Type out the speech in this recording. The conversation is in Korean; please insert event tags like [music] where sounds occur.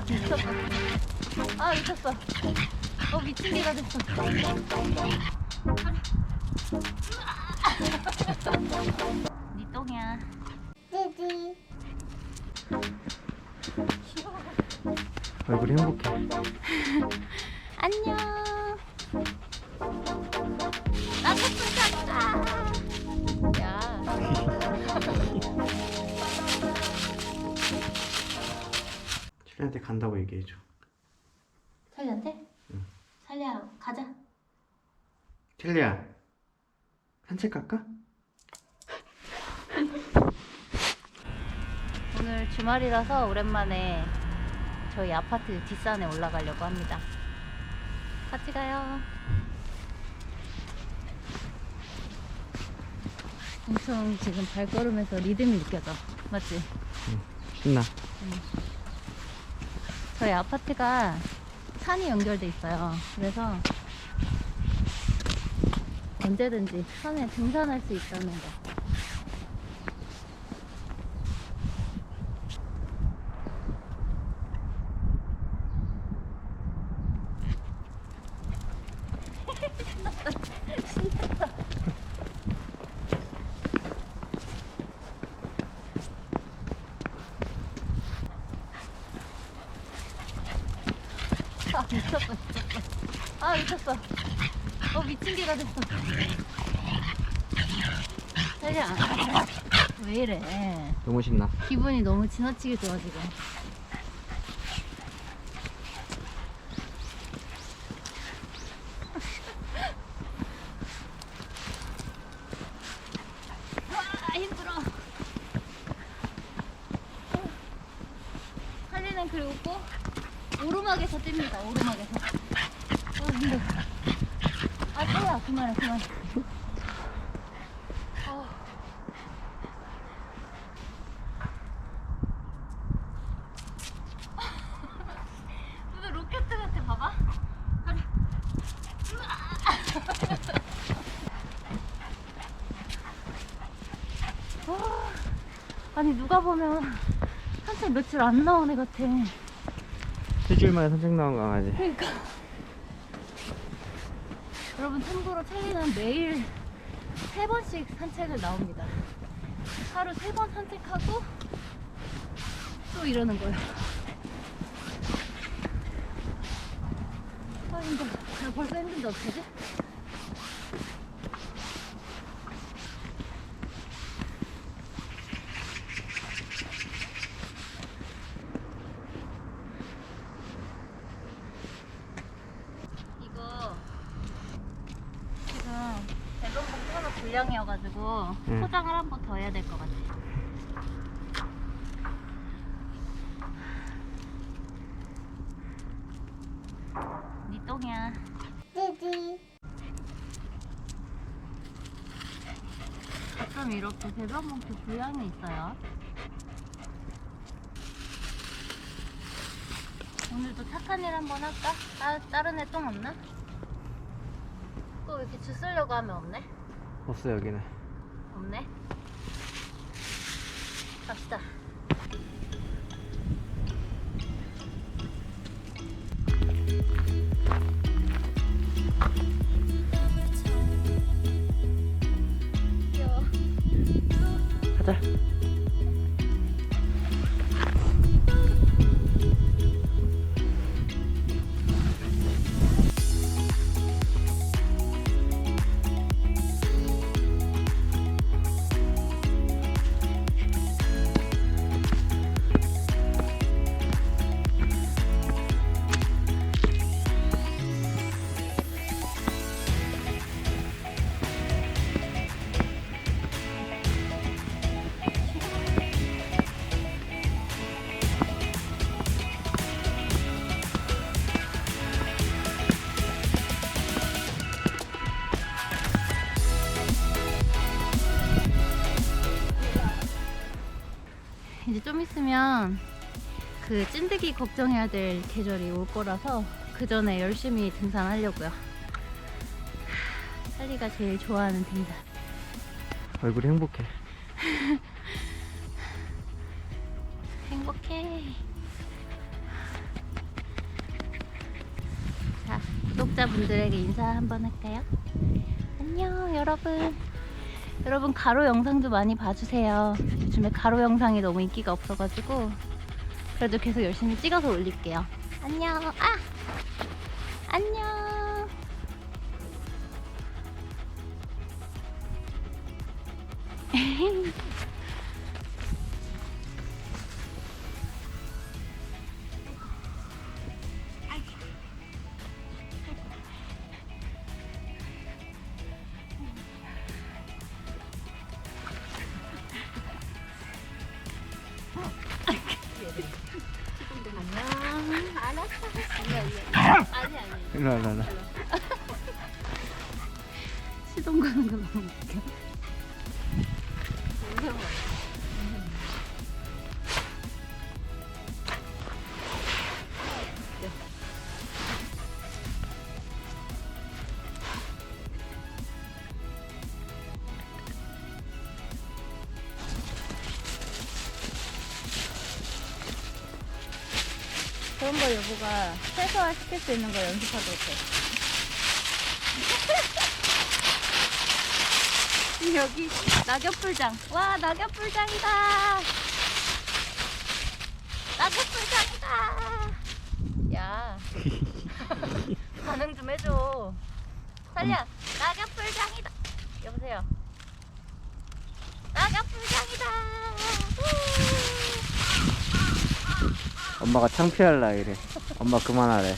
미쳤어. 아 미쳤어. 어 미친 개가 됐어. 니 똥이야. 찌지. 얼굴이 행복해. [laughs] 안녕. 칠리한테 간다고 얘기해줘. 살리한테? 응. 살리야 가자. 칠리야, 산책 갈까? [laughs] 오늘 주말이라서 오랜만에 저희 아파트 뒷산에 올라가려고 합니다. 같이 가요. 엄청 지금 발걸음에서 리듬이 느껴져. 맞지? 신나. 저희 아파트가 산이 연결돼 있어요. 그래서 언제든지 산에 등산할 수 있다는 거. 아 미쳤어 미쳤어 아 미쳤어. 어 미친 개가 됐어. 자기야 왜 이래? 너무 신나. 기분이 너무 지나치게 좋아 지금. 아 힘들어. 살리는 그리고 꼭 오르막에서 뜁니다 오르막에서. 아 힘들어 아 또야 그만해 그만해 아. 아니. 누가 보면 산책 며칠 안 나온 애 같아 일주일 만에 산책 나온 강아지. 그러니까 여러분 참고로 찰리는 매일 세 번씩 산책을 나옵니다 하루 세 번 산책하고 또 이러는 거예요 아 힘들어 나 벌써 힘든데 어떡하지? 이거 지금 대동봉 터너 불량이어가지고 응. 포장을 한 번 더 해야 될 것 같아. 니 똥이야. 찌지. 가끔 이렇게 배변 봉투 불량이 있어요. 오늘도 착한 일 한번 할까? 아, 다른 애 똥 없나? 또 이렇게 주스려고 하면 없네? 없어 여기는. 없네. 갑시다. 귀여워. 가자. 좀 있으면 그 찐득이 걱정해야 될 계절이 올 거라서 그 전에 열심히 등산하려고요. 찰리가 제일 좋아하는 등산. 얼굴이 행복해. [laughs] 행복해. 자, 구독자분들에게 인사 한번 할까요? 안녕, 여러분. 여러분 가로 영상도 많이 봐주세요. 요즘에 가로 영상이 너무 인기가 없어가지고 그래도 계속 열심히 찍어서 올릴게요. 안녕. 아 안녕. [laughs] 일로 와, 일로 와. 시동 거는 거 너무 웃겨. 그런 거 여보가 최소화 시킬 수 있는 거 연습하도록 해. [laughs] 여기 낙엽불장. 와 낙엽불장이다. 낙엽불장이다. 야 [laughs] 반응 좀 해줘. 살려 낙엽불장이다. 여보세요. 낙엽불장이다. 우. 엄마가 창피할라 이래. 엄마 그만하래.